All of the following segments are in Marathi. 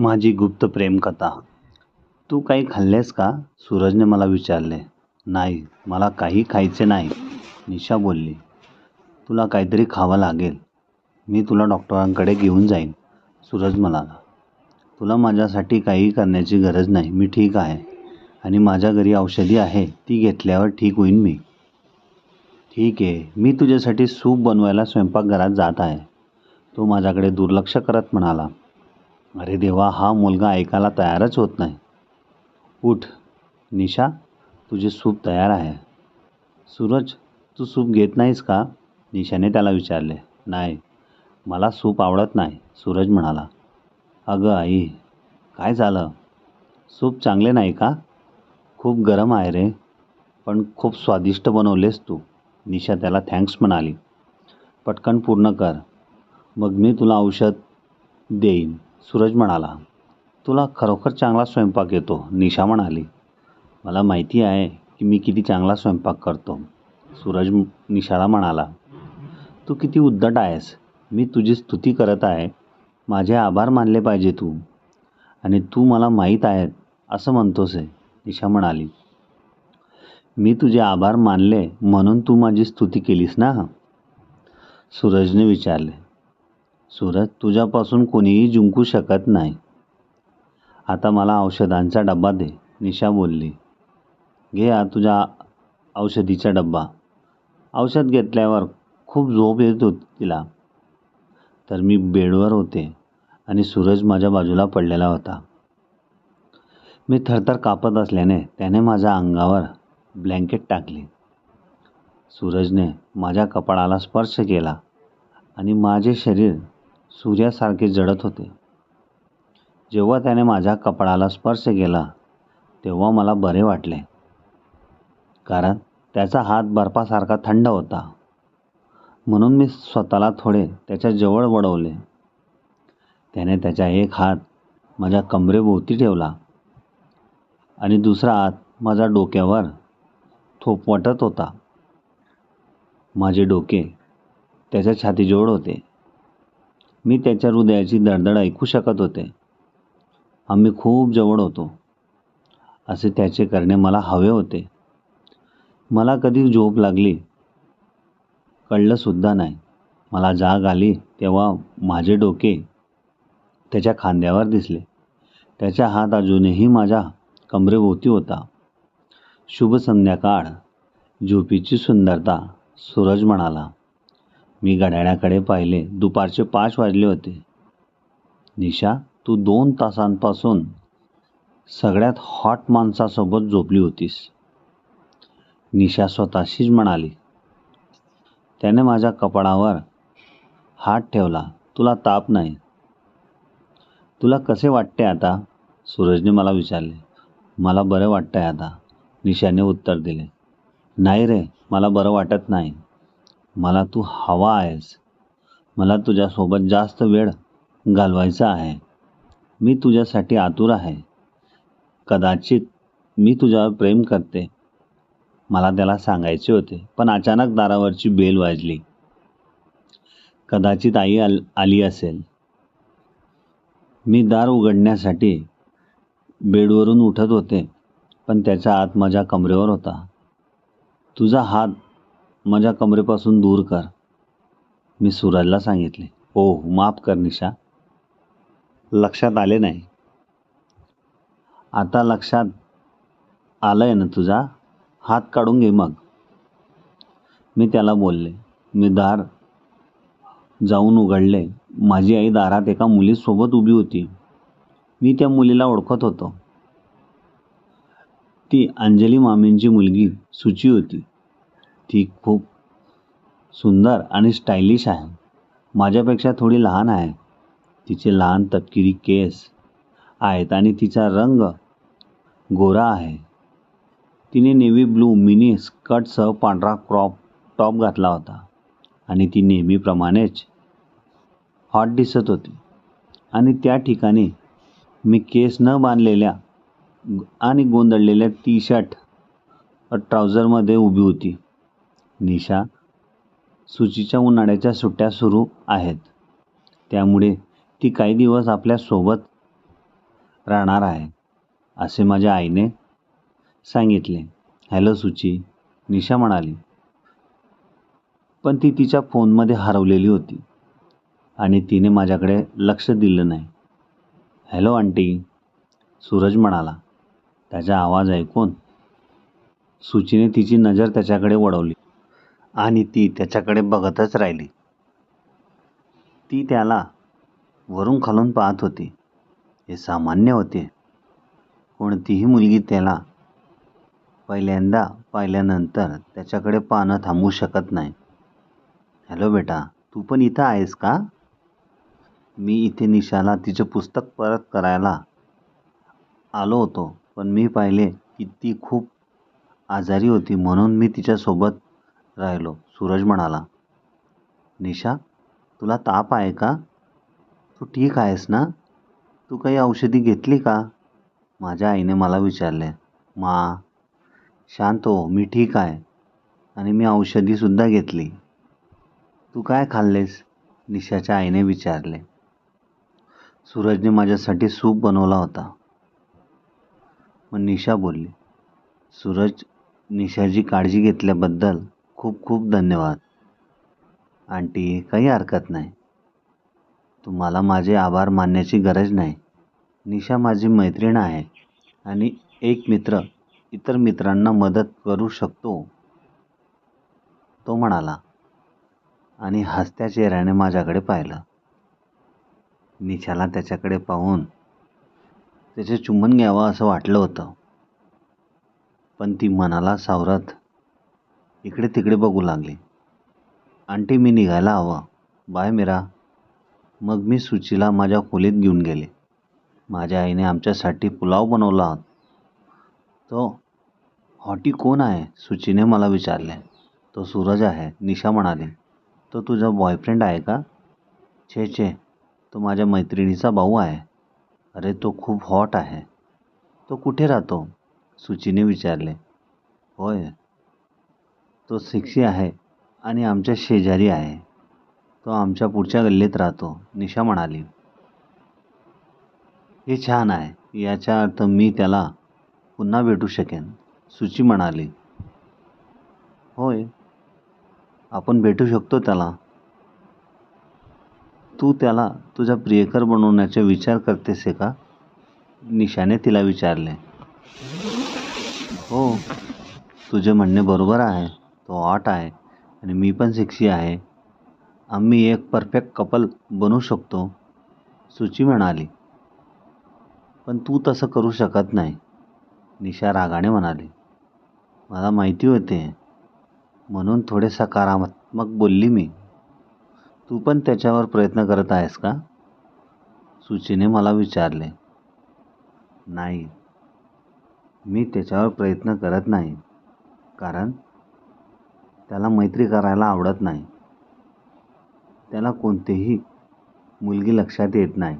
माझी गुप्त प्रेमकथा. तू काही खाल्लेस का? सूरजने मला विचारले. नाही मला काही खायचे नाही. निशा बोलली. तुला काहीतरी खावं लागेल. मी तुला डॉक्टरांकडे घेऊन जाईन. सूरज म्हणाला. तुला माझ्यासाठी काही करण्याची गरज नाही. मी ठीक आहे. आणि माझ्या घरी औषधी आहे. ती घेतल्यावर ठीक होईन मी. ठीक आहे. मी तुझ्यासाठी सूप बनवायला स्वयंपाकघरात जात आहे. तो माझ्याकडे दुर्लक्ष करत म्हणाला. अरे देवा हा मुलगा ऐकायला तयारच होत नाही. उठ निशा तुझे सूप तयार आहे. सूरज तू सूप घेत नाहीस का? निशाने त्याला विचारले. नाही मला सूप आवडत नाही सूरज म्हणाला. अगं आई काय झालं? सूप चांगले नाही का? खूप गरम आहे रे पण खूप स्वादिष्ट बनवलेस तू. निशा त्याला थँक्स म्हणाली. पटकन पूर्ण कर. मग मी तुला औषध देईन. सूरज म्हणाला तुला खरोखर चांगला स्वयंपाक येतो निशा म्हणाली. मला माहिती आहे की मी किती चांगला स्वयंपाक करतो सूरज निशाला म्हणाला. तू किती उद्धट आहेस. मी तुझी स्तुती करत आहे. माझे आभार मानले पाहिजे तू. आणि तू मला माहीत आहेत असं म्हणतोस आहे निशा म्हणाली. मी तुझे आभार मानले म्हणून तू माझी स्तुती केलीस ना? सूरजने विचारले. सूरज तुझ्यापासून कोणीही जिंकू शकत नाही. आता मला औषधांचा डब्बा दे निशा बोलली. घे हा तुझ्या औषधीचा डब्बा. औषध घेतल्यावर खूप झोप येत होती तिला. तर मी बेडवर होते आणि सूरज माझ्या बाजूला पडलेला होता. मी थरथर कापत असल्याने त्याने माझ्या अंगावर ब्लँकेट टाकली. सूरजने माझ्या कपाळाला स्पर्श केला आणि माझे शरीर सूर्यासारखे जळत होते. जेव्हा त्याने माझ्या कपाळाला स्पर्श केला तेव्हा मला बरे वाटले. कारण त्याचा हात बर्फासारखा थंड होता. म्हणून मी स्वतःला थोडे त्याच्याजवळ वळवले. त्याने त्याचा एक हात माझ्या कमरेभोवती ठेवला आणि दुसरा हात माझ्या डोक्यावर थोपवटत होता. माझे डोके त्याच्या छातीजवळ होते. मी त्याच्या हृदयाची धडधड ऐकू शकत होते. आम्ही खूप जवळ होतो. असे त्याचे करणे मला हवे होते. मला कधी झोप लागली? कळलंसुद्धा नाही. मला जाग आली तेव्हा माझे डोके त्याच्या खांद्यावर दिसले. त्याचा हात अजूनही माझ्या कमरेभोवती होता. शुभ संध्याकाळ. झोपीची सुंदरता सूरज म्हणाला. मी घड्याळाकडे पाहिले. दुपारचे पाच वाजले होते. निशा तू दोन तासांपासून सगळ्यात हॉट माणसासोबत झोपली होतीस. निशा स्वतःशीच म्हणाली त्याने माझ्या कपाळावर हात ठेवला. तुला ताप नाही. तुला कसे वाटते आता? सूरजने मला विचारले. मला बरं वाटतंय आता. निशाने उत्तर दिले. नाही रे मला बरं वाटत नाही. मला तू हवा आहेस. मला तुझ्यासोबत जास्त वेळ घालवायचा आहे. मी तुझ्यासाठी आतुर आहे. कदाचित मी तुझ्यावर प्रेम करते. मला त्याला सांगायचे होते पण अचानक दारावरची बेल वाजली. कदाचित आई आल आली असेल. मी दार उघडण्यासाठी बेडवरून उठत होते पण त्याचा हात माझ्या कमरेवर होता. तुझा हात माझ्या कमरेपासून दूर कर. मी सूरजला सांगितले. हो माफ कर निशा. लक्षात आले नाही. आता लक्षात आलं आहे ना तुझा? हात काढून घे मग. मी त्याला बोलले. मी दार जाऊन उघडले. माझी आई दारात एका मुलीसोबत उभी होती. मी त्या मुलीला ओळखत होतो. ती अंजली मामींची मुलगी सुची होती. ती खूप सुंदर आणि स्टायलिश आहे. माझ्यापेक्षा थोडी लहान आहे. तिचे लहान तपकिरी केस आहेत आणि तिचा रंग गोरा आहे. तिने नेव्ही ब्लू मिनी स्कर्टसह पांढरा क्रॉप टॉप घातला होता आणि ती नेहमीप्रमाणेच हॉट दिसत होती. आणि त्या ठिकाणी मी केस न बांधलेल्या आणि गोंधळलेल्या टी शर्ट ट्राउझरमध्ये उभी होती. निशा सुचीच्या उन्हाळ्याच्या सुट्ट्या सुरू आहेत. त्यामुळे ती काही दिवस आपल्यासोबत राहणार आहे असे माझ्या आईने सांगितले. हॅलो सुची निशा म्हणाली. पण ती तिच्या फोनमध्ये हरवलेली होती आणि तिने माझ्याकडे लक्ष दिलं नाही. हॅलो आंटी सूरज म्हणाला. त्याचा आवाज ऐकून सुचीने तिची नजर त्याच्याकडे वळवली. आणि ती त्याच्याकडे बघतच राहिली. ती त्याला वरून खालून पाहत होती. हे सामान्य होते. कोणतीही मुलगी त्याला पहिल्यांदा पाहिल्यानंतर त्याच्याकडे पाहणं थांबवू शकत नाही. हॅलो बेटा तू पण इथं आहेस का? मी इथे निशाला तिचे पुस्तक परत करायला आलो होतो पण मी पाहिले की ती खूप आजारी होती म्हणून मी तिच्यासोबत राहिलो. सूरज म्हणाला निशा तुला ताप आहे का? तू ठीक आहेस ना? तू काही औषधी घेतली का? माझ्या आईने मला विचारले मा शांत हो मी ठीक आहे आणि मी औषधीसुद्धा घेतली. तू काय खाल्लेस? निशाच्या आईने विचारले. सूरजने माझ्यासाठी सूप बनवला होता. मग निशा बोलली सूरज निशाची काळजी घेतल्याबद्दल खूप खूप धन्यवाद. आंटी काही हरकत नाही. तुम्हाला माझे आभार मानण्याची गरज नाही. निशा माझी मैत्रीण आहे आणि एक मित्र इतर मित्रांना मदत करू शकतो तो म्हणाला आणि हसत्या चेहऱ्याने माझ्याकडे पाहिलं. निशाला त्याच्याकडे पाहून त्याचे चुंबन घ्यावं असं वाटलं होतं. पण ती मनाला सावरत इकडे तिकडे बघू लागली. आंटी मी निघायला हवं. बाय मीरा. मग मी सुचीला माझ्या खोलीत घेऊन गेले. माझ्या आईने आमच्यासाठी पुलाव बनवला तो हॉटी कोण आहे? सुचीने मला विचारले. तो सूरज आहे निशा म्हणाली. तो तुझा बॉयफ्रेंड आहे का? छे छे. तो माझ्या मैत्रिणीचा भाऊ आहे. अरे तो खूप हॉट आहे. तो कुठे राहतो? सुचीने विचारले. होय तो सेक्सी आहे आणि आमच्या शेजारी आहे. तो आमच्या पुढच्या गल्लीत राहतो निशा म्हणाली. हे छान आहे याचा अर्थ मी त्याला पुन्हा भेटू शकेन सुची म्हणाली. होय आपण भेटू शकतो त्याला. तू त्याला तुझा प्रियकर बनवण्याचा विचार करतेस का? निशाने तिला विचारले. हो तुझे म्हणणे बरोबर आहे. तो आठ आहे आणि मी पण सिक्सी आहे. आम्ही एक परफेक्ट कपल बनू शकतो सुची म्हणाली. पण तू तसं करू शकत नाही निशा रागाने म्हणाली. मला माहिती होते म्हणून थोडे सकारात्मक बोलली मी. तू पण त्याच्यावर प्रयत्न करत आहेस का? सुचीने मला विचारले. नाही मी त्याच्यावर प्रयत्न करत नाही कारण त्याला मैत्री करायला आवडत नाही. त्याला कोणतीही मुलगी लक्षात येत नाही.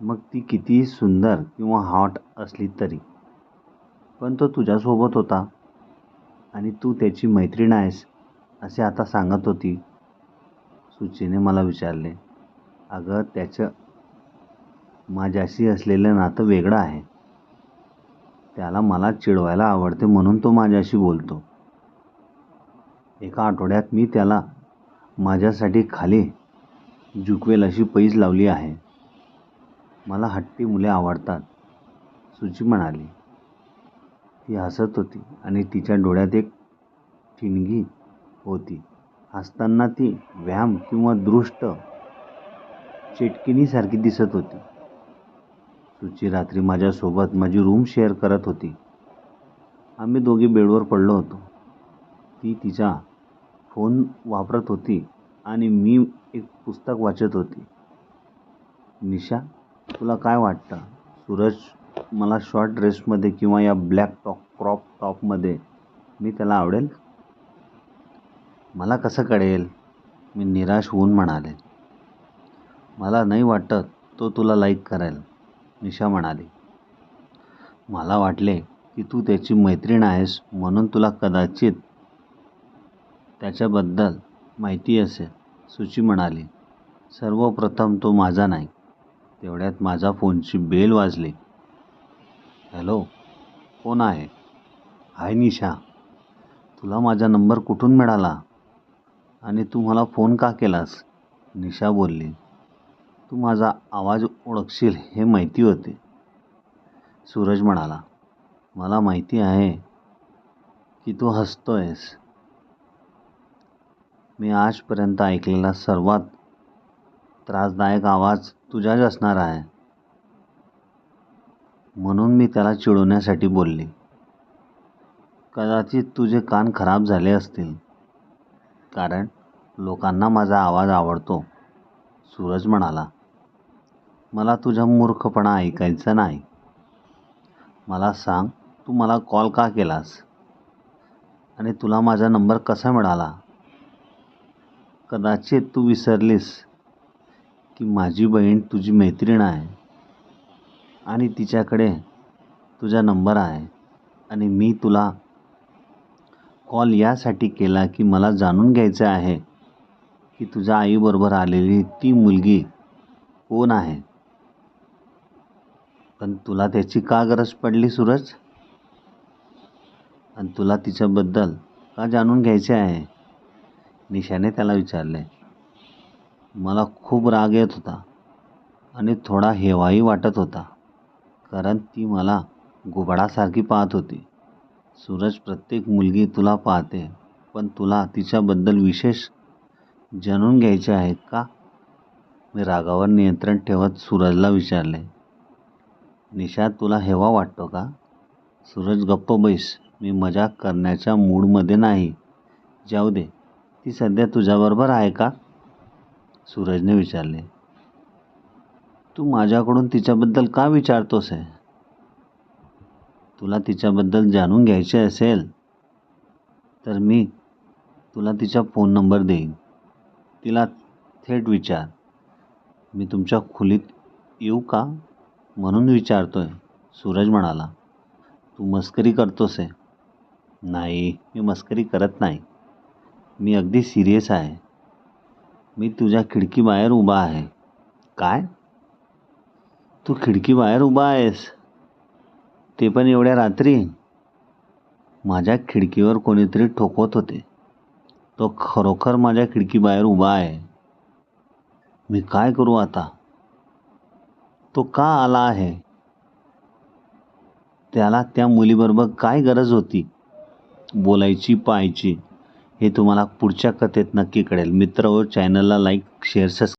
मग ती कितीही सुंदर किंवा हॉट असली तरी. पण तो तुझ्यासोबत होता. आणि तू त्याची मैत्रीण आहेस असे आता सांगत होती. सुचीने मला विचारले अगं त्याचं माझ्याशी असलेलं नातं वेगळं आहे. त्याला मला चिडवायला आवडते म्हणून तो माझ्याशी बोलतो. एका आठवड्यात मी त्याला माझ्यासाठी खाली झुकवेल अशी पैज लावली आहे. मला हट्टी मुले आवडतात सुची म्हणाली. ती हसत होती आणि तिच्या डोळ्यात एक ठिणगी होती. हसताना ती व्यायाम किंवा दृष्ट चेटकिनीसारखी दिसत होती. सुची रात्री माझ्यासोबत माझी रूम शेअर करत होती. आम्ही दोघे बेडवर पडलो होतो. ती तिचा फोन वापरत होती आणि मी एक पुस्तक वाचत होती. निशा तुला काय वाटतं? सूरज मला शॉर्ट ड्रेसमध्ये किंवा या ब्लॅक टॉप क्रॉप टॉपमध्ये मी त्याला आवडेल? मला कसं कळेल? मी निराश होऊन म्हणाले. मला नाही वाटत तो तुला लाईक करेल निशा म्हणाली. मला वाटले की तू त्याची मैत्रीण आहेस म्हणून तुला कदाचित त्याच्याबद्दल माहिती असेल सुची म्हणाली सर्वप्रथम तो माझा नाही. तेवढ्यात माझ्या फोनची बेल वाजली. हॅलो कोण आहे? हाय निशा. तुला माझा नंबर कुठून मिळाला? आणि तू मला फोन का केलास? निशा बोलली. तू माझा आवाज ओळखशील हे माहिती होते. सूरज म्हणाला मला माहिती आहे की तू हसतो आहेस मी आजपर्यंत ऐकलेला सर्वात त्रासदायक आवाज तुझ्याच असणार आहे. म्हणून मी त्याला चिडवण्यासाठी बोलली. कदाचित तुझे कान खराब झाले असतील. कारण लोकांना माझा आवाज आवडतो. सूरज म्हणाला मला तुझा मूर्खपणा ऐकायचा नाही. मला सांग तू मला कॉल का केलास? आणि तुला माझा नंबर कसा मिळाला? कदाचित तू विसरलीस की माझी बहीण तुझी मैत्रीण आहे आणि तिच्याकडे तुझा नंबर आहे आणि मी तुला कॉल यासाठी केला की मला जाणून घ्यायचं आहे की तुझ्या आईबरोबर आलेली ती मुलगी कोण आहे. पण तुला त्याची का गरज पडली सूरज? आणि तुला तिच्याबद्दल का जाणून घ्यायचे आहे? निशाने त्याला विचारले. मला खूप राग येत होता आणि थोडा हेवाही वाटत होता कारण ती मला घुबडासारखी पाहत होती. सूरज प्रत्येक मुलगी तुला पाहते पण तुला तिच्याबद्दल विशेष जाणून घ्यायचे आहे का? मी रागावर नियंत्रण ठेवत सूरजला विचारले. निशा तुला हेवा वाटतो का? सूरज गप्प बैस. मी मजाक करण्याच्या मूडमध्ये नाही. जाऊ दे. ती सध्या तुझ्याबरोबर आहे का? सूरजने विचारले. तू माझ्याकडून तिच्याबद्दल का विचारतोस आहे तुला तिच्याबद्दल जाणून घ्यायचे असेल तर मी तुला तिचा फोन नंबर देईन. तिला थेट विचार. मी तुमच्या खोलीत येऊ का? म्हणून विचारतोय सूरज म्हणाला. तू मस्करी करतोस आहे नाही मी मस्करी करत नाही. मी अगदी सिरियस आहे. मी तुझ्या खिडकीबाहेर उभा आहे. काय? तू खिडकीबाहेर उभा आहेस. ते पण एवढ्या रात्री? माझ्या खिडकीवर कोणीतरी ठोकवत होते. तो खरोखर माझ्या खिडकीबाहेर उभा आहे. मी काय करू आता? तो का आला आहे? त्याला त्या मुलीबरोबर काय गरज होती? बोलायची पाहायची. हे तुम्हाला पुढच्या कथेत नक्की कळेल. मित्र व चॅनलला लाईक शेअर सबस्क्राईब